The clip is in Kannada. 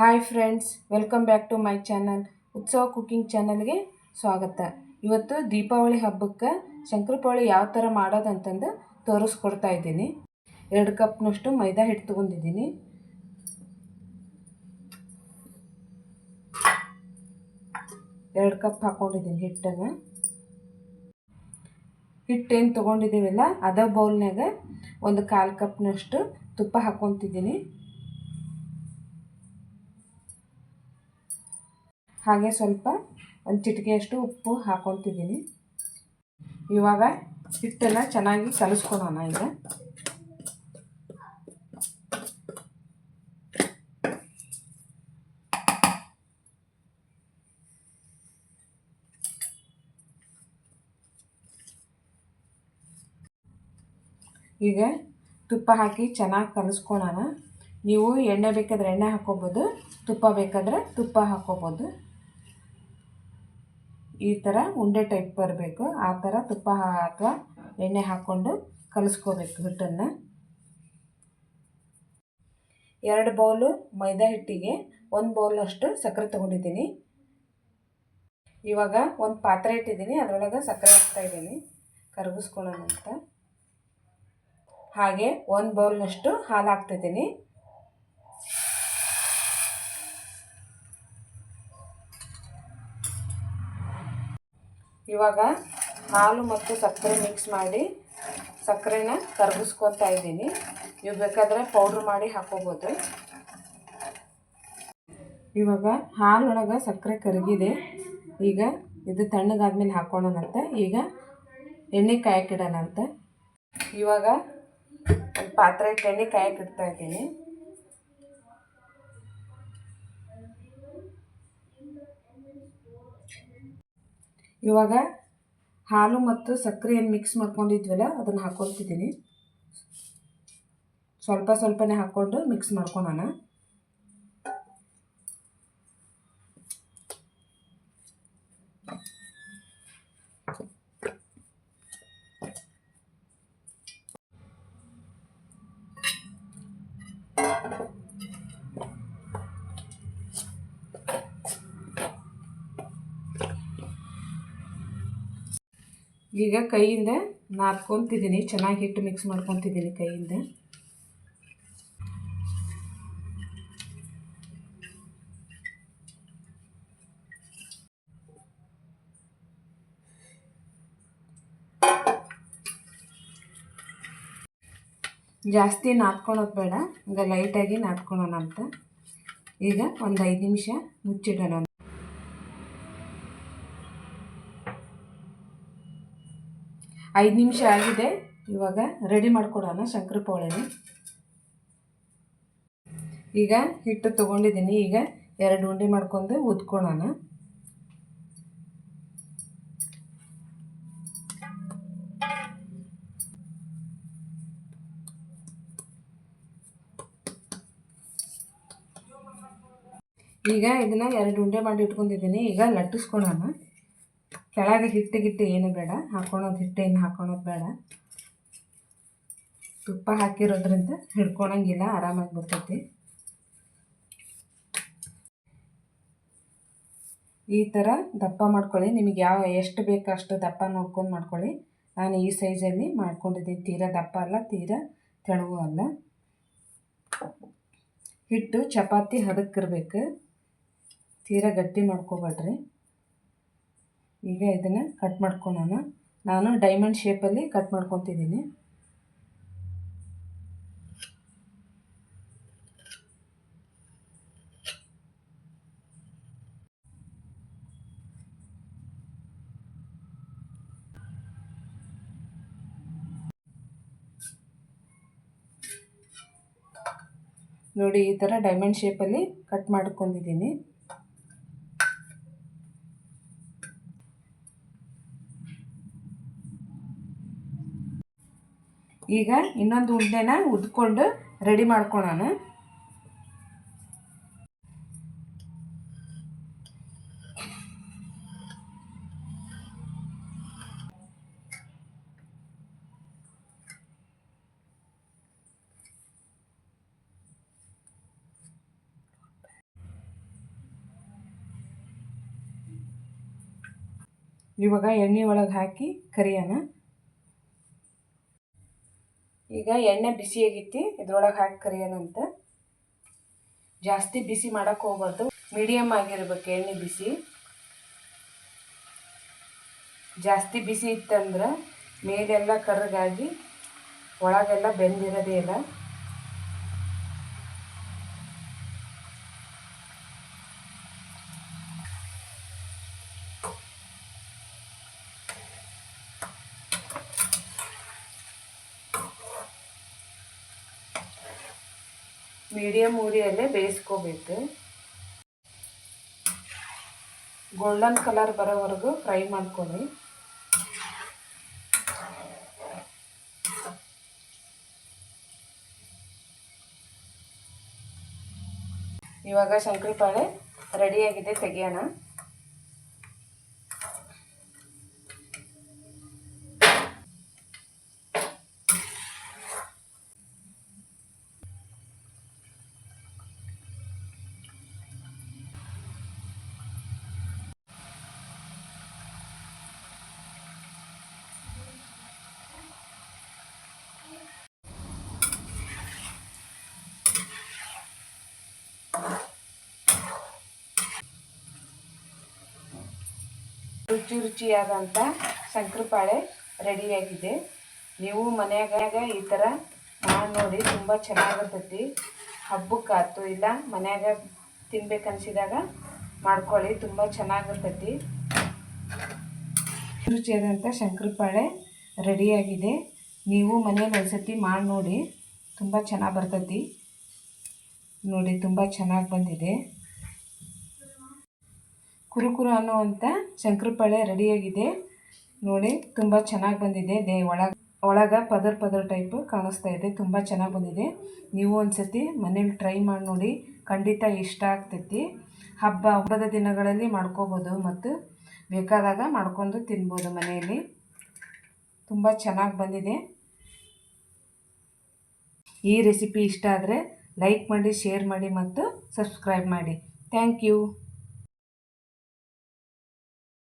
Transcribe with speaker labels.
Speaker 1: Hi friends welcome back to my channel Utsava cooking ಚಾನಲ್ಗೆ ಸ್ವಾಗತ. ಇವತ್ತು ದೀಪಾವಳಿ ಹಬ್ಬಕ್ಕೆ ಶಂಕರಪಾವಳಿ ಯಾವ ಥರ ಮಾಡೋದಂತಂದು ತೋರಿಸ್ಕೊಡ್ತಾ ಇದ್ದೀನಿ. ಎರಡು ಕಪ್ನಷ್ಟು ಮೈದಾ ಹಿಟ್ಟು ತೊಗೊಂಡಿದ್ದೀನಿ. ಎರಡು ಕಪ್ ಹಾಕ್ಕೊಂಡಿದ್ದೀನಿ ಹಿಟ್ಟನ್ನು. ಹಿಟ್ಟೇನು ತೊಗೊಂಡಿದ್ದೀವಲ್ಲ, ಅದ ಬೌಲ್ನಾಗ ಒಂದು ಕಾಲು ಕಪ್ನಷ್ಟು ತುಪ್ಪ ಹಾಕ್ಕೊತಿದ್ದೀನಿ ಹಾಗೆ ಸ್ವಲ್ಪ ಒಂದು ಚಿಟಿಕೆಯಷ್ಟು ಉಪ್ಪು ಹಾಕೊತಿದ್ದೀನಿ. ಇವಾಗ ಹಿಟ್ಟನ್ನು ಚೆನ್ನಾಗಿ ಕಲಿಸ್ಕೊಳೋಣ ಈಗ. ಈಗ ತುಪ್ಪ ಹಾಕಿ ಚೆನ್ನಾಗಿ ಕಲಿಸ್ಕೊಳೋಣ ನೀವು ಎಣ್ಣೆ ಬೇಕಾದರೆ ಎಣ್ಣೆ ಹಾಕ್ಕೊಬೋದು, ತುಪ್ಪ ಬೇಕಾದರೆ ತುಪ್ಪ ಹಾಕ್ಕೊಬೋದು. ಈ ಥರ ಉಂಡೆ ಟೈಪ್ ಬರಬೇಕು. ಆ ಥರ ತುಪ್ಪ ಅಥವಾ ಎಣ್ಣೆ ಹಾಕ್ಕೊಂಡು ಕಲಿಸ್ಕೋಬೇಕು ಹಿಟ್ಟನ್ನು. ಎರಡು ಬೌಲು ಮೈದಾ ಹಿಟ್ಟಿಗೆ ಒಂದು ಬೌಲಷ್ಟು ಸಕ್ಕರೆ ತೊಗೊಂಡಿದ್ದೀನಿ. ಇವಾಗ ಒಂದು ಪಾತ್ರೆ ಇಟ್ಟಿದ್ದೀನಿ. ಅದರೊಳಗೆ ಸಕ್ಕರೆ ಹಾಕ್ತಾ ಇದ್ದೀನಿ. ಕರಗಿಸ್ಕೊಳ್ಳೋಣ ಅಂತ ಹಾಗೆ ಒಂದು ಬೌಲ್ನಷ್ಟು ಹಾಲು ಹಾಕ್ತಿದ್ದೀನಿ. ಇವಾಗ ಹಾಲು ಮತ್ತು ಸಕ್ಕರೆ ಮಿಕ್ಸ್ ಮಾಡಿ ಸಕ್ಕರೆನ ಕರಗಿಸ್ಕೊತಾ ಇದ್ದೀನಿ. ನೀವು ಬೇಕಾದರೆ ಪೌಡ್ರ್ ಮಾಡಿ ಹಾಕೋಬೋದು. ಇವಾಗ ಹಾಲೊಳಗೆ ಸಕ್ಕರೆ ಕರಗಿದೆ. ಈಗ ಇದು ತಣ್ಣಗಾದ್ಮೇಲೆ ಹಾಕೋಣನಂತ ಈಗ ಎಣ್ಣೆ ಕಾಯಕ್ಕಿಡೋಣಂತೆ ಇವಾಗ ಒಂದು ಪಾತ್ರೆ ಎಣ್ಣೆ ಕಾಯಕ್ಕೆ ಇಡ್ತಾ ಇದ್ದೀನಿ. ಇವಾಗ ಹಾಲು ಮತ್ತು ಸಕ್ಕರೆಯನ್ನು ಮಿಕ್ಸ್ ಮಾಡ್ಕೊಂಡಿದ್ವಲ್ಲ ಅದನ್ನು ಹಾಕ್ಕೊತಿದ್ದೀನಿ ಸ್ವಲ್ಪ ಸ್ವಲ್ಪನೇ ಹಾಕ್ಕೊಂಡು ಮಿಕ್ಸ್ ಮಾಡ್ಕೊಳೋಣ. ಈಗ ಕೈಯಿಂದ ನಾದ್ಕೊತಿದ್ದೀನಿ. ಚೆನ್ನಾಗಿ ಹಿಟ್ಟು ಮಿಕ್ಸ್ ಮಾಡ್ಕೊತಿದ್ದೀನಿ ಕೈಯಿಂದ. ಜಾಸ್ತಿ ನಾದ್ಕೊಳೋದು ಬೇಡ. ಈಗ ಲೈಟಾಗಿ ನಾದ್ಕೊಳೋಣ ಅಂತ. ಈಗ ಒಂದು ಐದು ನಿಮಿಷ ಮುಚ್ಚಿಡೋಣ. ಐದು ನಿಮಿಷ ಆಗಿದೆ. ಇವಾಗ ರೆಡಿ ಮಾಡ್ಕೊಡೋಣ ಶಂಕರ ಪೋಳೆನೇ. ಈಗ ಹಿಟ್ಟು ತೊಗೊಂಡಿದ್ದೀನಿ. ಈಗ ಎರಡು ಉಂಡೆ ಮಾಡ್ಕೊಂಡು ಉದ್ಕೊಳೋಣ ಈಗ ಇದನ್ನು ಎರಡು ಉಂಡೆ ಮಾಡಿ ಇಟ್ಕೊಂಡಿದ್ದೀನಿ. ಈಗ ಲಟ್ಟಿಸ್ಕೊಳೋಣ. ಕೆಳಗೆ ಹಿಟ್ಟು ಗಿಟ್ಟು ಏನು ಬೇಡ, ಹಾಕೊಳೋದು ಹಿಟ್ಟೇನು ಹಾಕೊಳೋದು ಬೇಡ. ತುಪ್ಪ ಹಾಕಿರೋದ್ರಿಂದ ಹಿಡ್ಕೊಳಂಗಿಲ್ಲ, ಆರಾಮಾಗಿ ಬರ್ತೈತಿ. ಈ ಥರ ದಪ್ಪ ಮಾಡ್ಕೊಳ್ಳಿ. ನಿಮಗೆ ಯಾವ, ಎಷ್ಟು ಬೇಕು ಅಷ್ಟು ದಪ್ಪ ನೋಡ್ಕೊಂಡು ಮಾಡ್ಕೊಳ್ಳಿ. ನಾನು ಈ ಸೈಜಲ್ಲಿ ಮಾಡ್ಕೊಂಡಿದ್ದೀನಿ ತೀರಾ ದಪ್ಪ ಅಲ್ಲ, ತೀರಾ ತೆಳುವು ಅಲ್ಲ. ಹಿಟ್ಟು ಚಪಾತಿ ಹದಕ್ಕಿರ್ಬೇಕು. ತೀರಾ ಗಟ್ಟಿ ಮಾಡ್ಕೊಬೇಡ್ರಿ. ಈಗ ಇದನ್ನು ಕಟ್ ಮಾಡ್ಕೊಳ್ಳೋಣ ನಾನು ಡೈಮಂಡ್ ಶೇಪಲ್ಲಿ ಕಟ್ ಮಾಡ್ಕೊತಿದ್ದೀನಿ ನೋಡಿ ಈ ಥರ ಡೈಮಂಡ್ ಶೇಪಲ್ಲಿ ಕಟ್ ಮಾಡ್ಕೊಂಡಿದ್ದೀನಿ ಈಗ ಇನ್ನೊಂದು ಉಂಡೆನ ಉದ್ಕೊಂಡು ರೆಡಿ ಮಾಡ್ಕೊಳೋಣ ಇವಾಗ ಎಣ್ಣೆ ಒಳಗೆ ಹಾಕಿ ಕರಿಯೋಣ. ಎಣ್ಣೆ ಬಿಸಿ ಆಗೈತಿ ಇದ್ರೊಳಗೆ ಹಾಕಿ ಕರಿಯೋಣಂತ ಜಾಸ್ತಿ ಬಿಸಿ ಮಾಡೋಕ್ಕೆ ಹೋಗ್ಬಾರ್ದು. ಮೀಡಿಯಮ್ ಆಗಿರ್ಬೇಕು ಎಣ್ಣೆ ಬಿಸಿ. ಜಾಸ್ತಿ ಬಿಸಿ ಇತ್ತಂದ್ರೆ, ಮೇಲೆಲ್ಲ ಕರ್ರಗಾಗಿ ಒಳಗೆಲ್ಲ ಬೆಂದಿರೋದೇ ಇಲ್ಲ. ಮೀಡಿಯಮ್ ಊರಿಯಲ್ಲೇ ಬೇಯಿಸ್ಕೋಬೇಕು. ಗೋಲ್ಡನ್ ಕಲರ್ ಬರೋವರೆಗೂ ಫ್ರೈ ಮಾಡ್ಕೊಳ್ಳಿ. ಇವಾಗ ಶಂಕರಪಾಳೆ ರೆಡಿಯಾಗಿದೆ ತೆಗಿಯೋಣ. ರುಚಿ ರುಚಿಯಾದಂಥ ಶಂಕರಪಾಳೆ ರೆಡಿಯಾಗಿದೆ ನೀವು ಮನೆಯಾಗ ಈ ಥರ ಮಾಡಿ ನೋಡಿ, ತುಂಬ ಚೆನ್ನಾಗಿರ್ತೈತಿ ಹಬ್ಬಕ್ಕಾಯ್ತು ಇಲ್ಲ, ಮನೆಯಾಗ ತಿನ್ಬೇಕನ್ಸಿದಾಗ ಮಾಡ್ಕೊಳ್ಳಿ, ತುಂಬ ಚೆನ್ನಾಗಿರ್ತೈತಿ ರುಚಿಯಾದಂಥ ಶಂಕರಪಾಳೆ ರೆಡಿಯಾಗಿದೆ ನೀವು ಮನೇಲಿ ಒಂದ್ಸತಿ ಮಾಡಿ ನೋಡಿ, ತುಂಬ ಚೆನ್ನಾಗಿ ಬರ್ತೈತಿ. ನೋಡಿ, ತುಂಬ ಚೆನ್ನಾಗಿ ಬಂದಿದೆ. ಕುರುಕುರು ಅನ್ನುವಂಥ ಶಂಕರಪಾಳೆ ರೆಡಿಯಾಗಿದೆ ನೋಡಿ, ತುಂಬ ಚೆನ್ನಾಗಿ ಬಂದಿದೆ. ದೇ, ಒಳಗೆ ಒಳಗೆ ಪದರ್ ಪದರ್ ಟೈಪ್ ಕಾಣಿಸ್ತಾ ಇದೆ. ತುಂಬ ಚೆನ್ನಾಗಿ ಬಂದಿದೆ. ನೀವು ಒಂದು ಸತಿ ಮನೇಲಿ ಟ್ರೈ ಮಾಡಿ ನೋಡಿ. ಖಂಡಿತ ಇಷ್ಟ ಆಗ್ತೈತಿ. ಹಬ್ಬ, ಹಬ್ಬದ ದಿನಗಳಲ್ಲಿ ಮಾಡ್ಕೋಬೋದು ಮತ್ತು ಬೇಕಾದಾಗ ಮಾಡ್ಕೊಂಡು ತಿನ್ಬೋದು ಮನೆಯಲ್ಲಿ. ತುಂಬ ಚೆನ್ನಾಗಿ ಬಂದಿದೆ. ಈ ರೆಸಿಪಿ ಇಷ್ಟ ಆದರೆ ಲೈಕ್ ಮಾಡಿ ಶೇರ್ ಮಾಡಿ ಮತ್ತು ಸಬ್ಸ್ಕ್ರೈಬ್ ಮಾಡಿ. Thank you